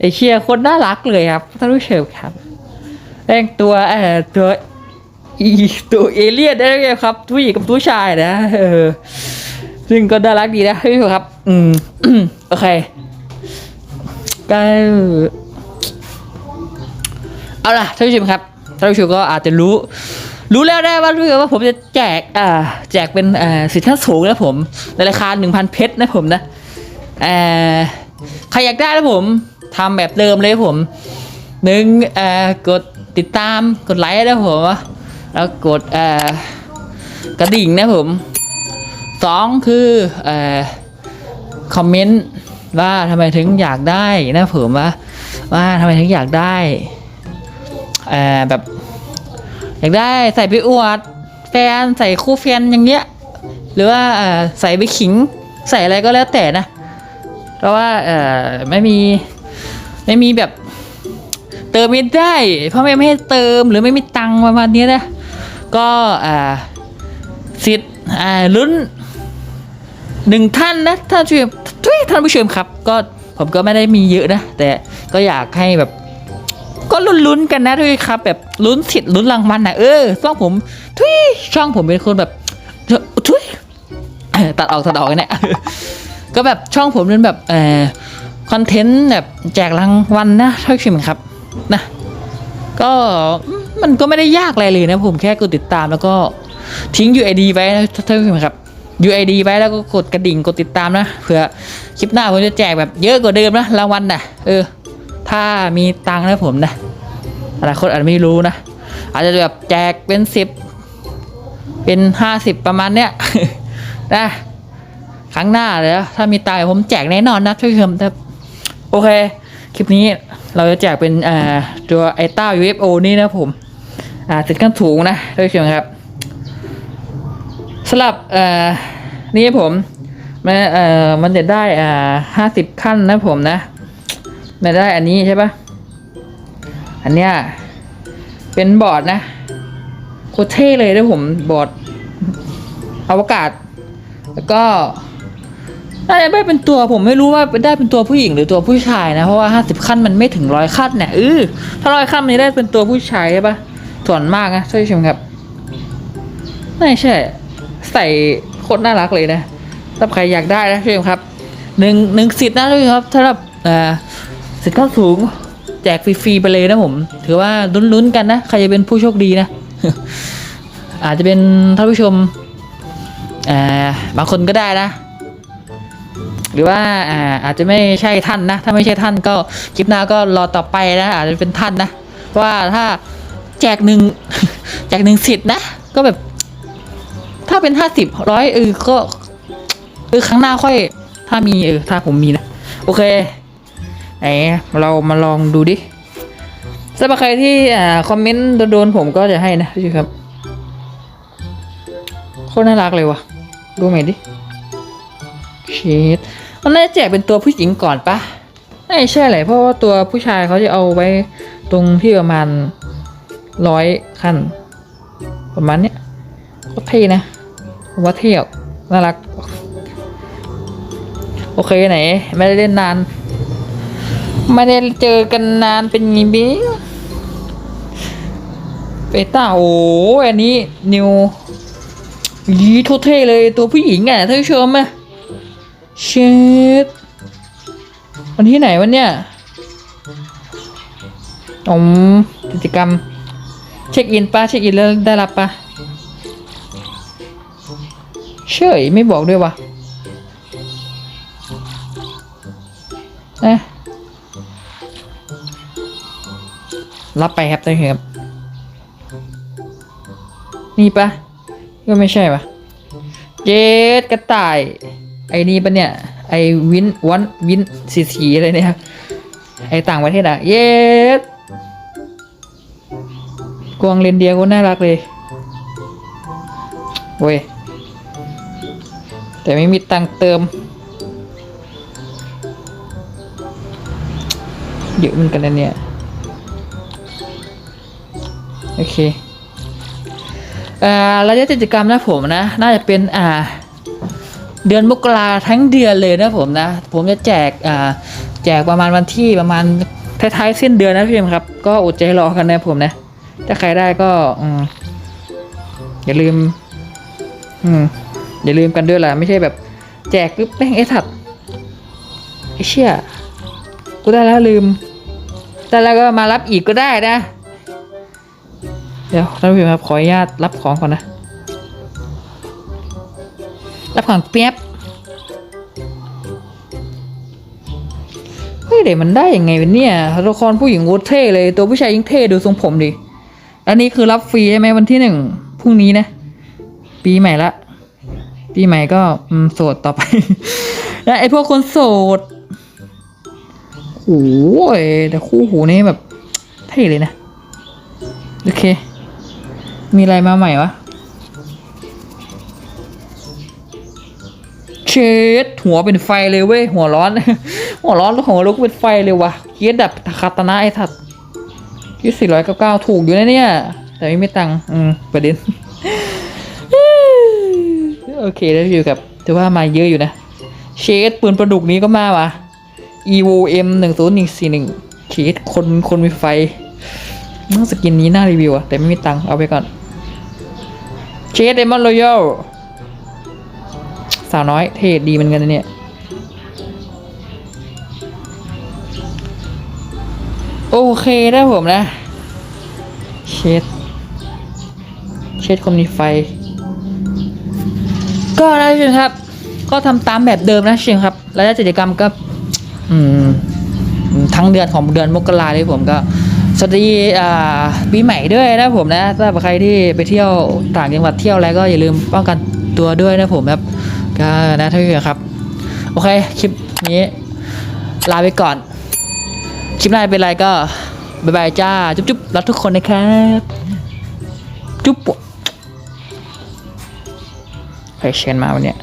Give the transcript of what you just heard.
ไอเชียคนน่ารักเลยครับท่านผู้ชมครับแต่งตัวเอ่อตัวอีตัวเอเลี่ยนได้เลยครับผู้หญิงกับผู้ชายนะเออซึ่งก็น่ารักดีนะท่านผู้ชมครับ อืมโอเคก็เอาล่ะท่านผู้ชมครับท่านผู้ชมก็อาจจะรู้ รู้แล้วได้ว่ารู้ว่าผมจะแจกอ่าแจกเป็นอ่าสินค้าสูงนะผมในราคา1,000เพชรนะผมนะเอ่อใครอยากได้นะผม ทำแบบเดิมเลยผมหนึ่งเอ่อกดติดตามกดไลค์นะผมแล้วกดเอ่อกระดิ่งนะผมสองคือเอ่อคอมเมนต์ว่าทำไมถึงอยากได้นะผมว่าว่าทำไมถึงอยากได้เอ่อแบบอยากได้ใส่ไปอวดแฟนใส่คู่แฟนอย่างเงี้ยหรือว่าใส่ไปขิงใส่อะไรก็แล้วแต่นะ เพราะว่าไม่มี ไม่มีแบบ เติมไม่ได้เพ่อแม่ไม่ให้เติมหรือไม่มีตังค์ประมาณนี้นะก็อ่าสิทธิ์อ่าลุ้นหนึ่งท่านนะท่านผู้ชมทุยท่านผู้ชมครับ ก็ผมก็ไม่ได้มีเยอะนะ แต่ก็อยากให้แบบ ก็ลุ้นๆกันนะทุกครับ แบบลุ้นสิทธิ์ลุ้นรางวัลนะเออช่องผมทุยช่องผมเป็นคนแบบทุยตัดออกตัดออกเนี่ยก็แบบช่องผมเป็นแบบเออ คอนเทนต์แบบแจกรางวัลนะท่านผู้ชมครับนะก็มันก็ไม่ได้ยากอะไรเลยนะผมแค่กดติดตามแล้วก็ทิ้ง UID ไว้นะท่านผู้ชมครับ UID ไว้แล้วก็กดกระดิ่งกดติดตามนะเผื่อคลิปหน้าผมจะแจกแบบเยอะกว่าเดิมนะรางวัลนะเออ ถ้ามีตังค์นะผมนะอนาคตอาจจะไม่รู้นะ อาจจะแบบแจกเป็นสิบเป็นห้าสิบประมาณเนี้ยนะครั้งหน้าเลยถ้ามีตังค์ผมแจกแน่นอนนะท่านผู้ชมแต่ โอเค คลิปนี้เราจะแจกเป็นอ่าตัวไอต้า UFO นี่นะผม อ่าสินค้าถุงนะท่านผู้ชมครับสำหรับอ่อนี่ผมมันเอ่อมันจะได้อ่าห้าสิบขั้นนะผมนะไม่ได้อันนี้ใช่ปะอันเนี้ยเป็นบอร์ดนะโคตรเท่เลยนะผมบอร์ดอวกาศ แล้วก็ น่าจะได้เป็นตัวผมไม่รู้ว่าได้เป็นตัวผู้หญิงหรือตัวผู้ชายนะ เพราะว่าห้าสิบขั้นมันไม่ถึงร้อยขั้นเนี่ยเออถ้าร้อยขั้นมันจะได้เป็นตัวผู้ชายใช่ปะส่วนมากนะช่วยชมครับ ไม่ใช่ ใส่โคตรน่ารักเลยนะถ้าใครอยากได้นะช่วยชมครับหนึ่งหนึ่งสิทธิ์นะช่วยครับสำหรับอ่าสิทธิ์เข้าสูง แจกฟรีๆไปเลยนะผม ถือว่าลุ้นๆกันนะใครจะเป็นผู้โชคดีนะ อาจจะเป็นท่านผู้ชมอ่าบางคนก็ได้นะ หรือว่าอ่าอาจจะไม่ใช่ท่านนะ ถ้าไม่ใช่ท่านก็คลิปหน้าก็รอต่อไปนะอาจจะเป็นท่านนะเพราะว่าถ้าแจกหนึ่งแจกหนึ่งสิทธิ์นะ ก็แบบ ถ้าเป็นห้าสิบร้อยเออก็เออครั้งหน้าค่อย ถ้ามีเออถ้าผมมีนะ โอเคไหนเรามาลองดูดิสำหรับใครที่อ่าคอมเมนต์โดนๆผมก็จะให้นะพี่ครับโคตรน่ารักเลยวะดูใหม่ดิ ชีตมันน่าจะแจกเป็นตัวผู้หญิงก่อนปะไม่ใช่แหละเพราะว่าตัวผู้ชายเขาจะเอาไว้ตรงที่ประมาณร้อยขั้น ประมาณเนี้ยก็เท่นะผมว่าเท่อะน่ารัก โอเคไหน ไม่ได้เล่นนาน ไม่ได้เจอกันนานเป็นงี้บิงเปต้าโอ้อันนี้นิวยีโทเท่เลยตัวผู้หญิงอะท่านผู้ชมอะ ชิดวันที่ไหนวันเนี้ยอมกิจกรรม เช็คอินปะเช็คอินแล้วได้รับปะเฉยไม่บอกด้วยวะนะรับไปครับได้ครับ นี่ปะก็ไม่ใช่ปะเจดกระต่าย ไอ้นี่ปะเนี่ย ไอวินวันวินสีสีอะไรเนี่ย ไอต่างประเทศอะเย็ดกวางเรนเดียร์ก็น่ารักเลยเว้ย แต่ไม่มีตังค์เติม เยอะเหมือนกันนะเนี่ย โอเค อ่าระยะกิจกรรมนะผมนะ น่าจะเป็นอ่า เดือนมกราทั้งเดือนเลยนะผมนะ ผมจะแจกอ่าแจกประมาณวันที่ประมาณท้ายๆสิ้นเดือนนะพี่เอ็มครับ ก็อดใจรอกันนะผมนะ ถ้าใครได้ก็อืมอย่าลืม อืมอย่าลืมกันด้วยล่ะ ไม่ใช่แบบ แจกปุ๊บแม่งไอ้ถัดไอ้เชี่ยกูได้แล้วลืมได้แล้วก็มารับอีกก็ได้นะ เดี๋ยวท่านผู้ชมครับขออนุญาตรับของก่อนนะ รับของเปียบเฮ้ยเดี๋ยวมันได้ยังไงวะเนี่ยละครผู้หญิงโคตรเท่เลย ตัวผู้ชายยิ่งเท่ดูทรงผมดิ อันนี้คือรับฟรีใช่ไหมวันที่หนึ่งพรุ่งนี้นะ ปีใหม่ละ ปีใหม่ก็โสดต่อไป แล้วไอ้พวกคนโสดโอ้ยแต่คู่หูนี่แบบเท่เลยนะ โอเค มีอะไรมาใหม่วะ เชดหัวเป็นไฟเลยเว้ย หัวร้อน หัวร้อนแล้วหัวลุกเป็นไฟเลยว่ะเกียดับคาตนะไอ้ทัดยี่สี่ร้อยเก้าเก้าถูกอยู่นะเนี่ย แต่ไม่มีตังค์อืมประเด็น โอเคแล้วอยู่กับถือว่ามาเยอะอยู่นะ เชดปืนประดุกนี้ก็มาวะ evo m หนึ่งศูนย์หนึ่งสี่หนึ่งเชดคนคนมีไฟน่าสกินนี้น่ารีวิวอะแต่ไม่มีตังค์เอาไปก่อนเชดเดมอนรอยัล สาวน้อยเท่ดีเหมือนกันนะเนี่ย โอเคได้ผมนะ เช็ด เช็ดคนมีไฟ ก็นะเชิญครับ ก็ทำตามแบบเดิมนะเชิญครับ แล้วกิจกรรมก็ อืม ทั้งเดือนของเดือนมกราเลยผมก็สวัสดีปีใหม่ด้วยนะผมนะสำหรับใครที่ไปเที่ยวต่างจังหวัดเที่ยวอะไรก็อย่าลืมป้องกันตัวด้วยนะผมครับ ก็นะท่านผู้ชมครับ โอเค คลิปนี้ ลาไปก่อน คลิปหน้าเป็นไรก็บายบายจ้า จุ๊บจุ๊บรักทุกคนนะครับ จุ๊บใครเชนมาวันเนี้ย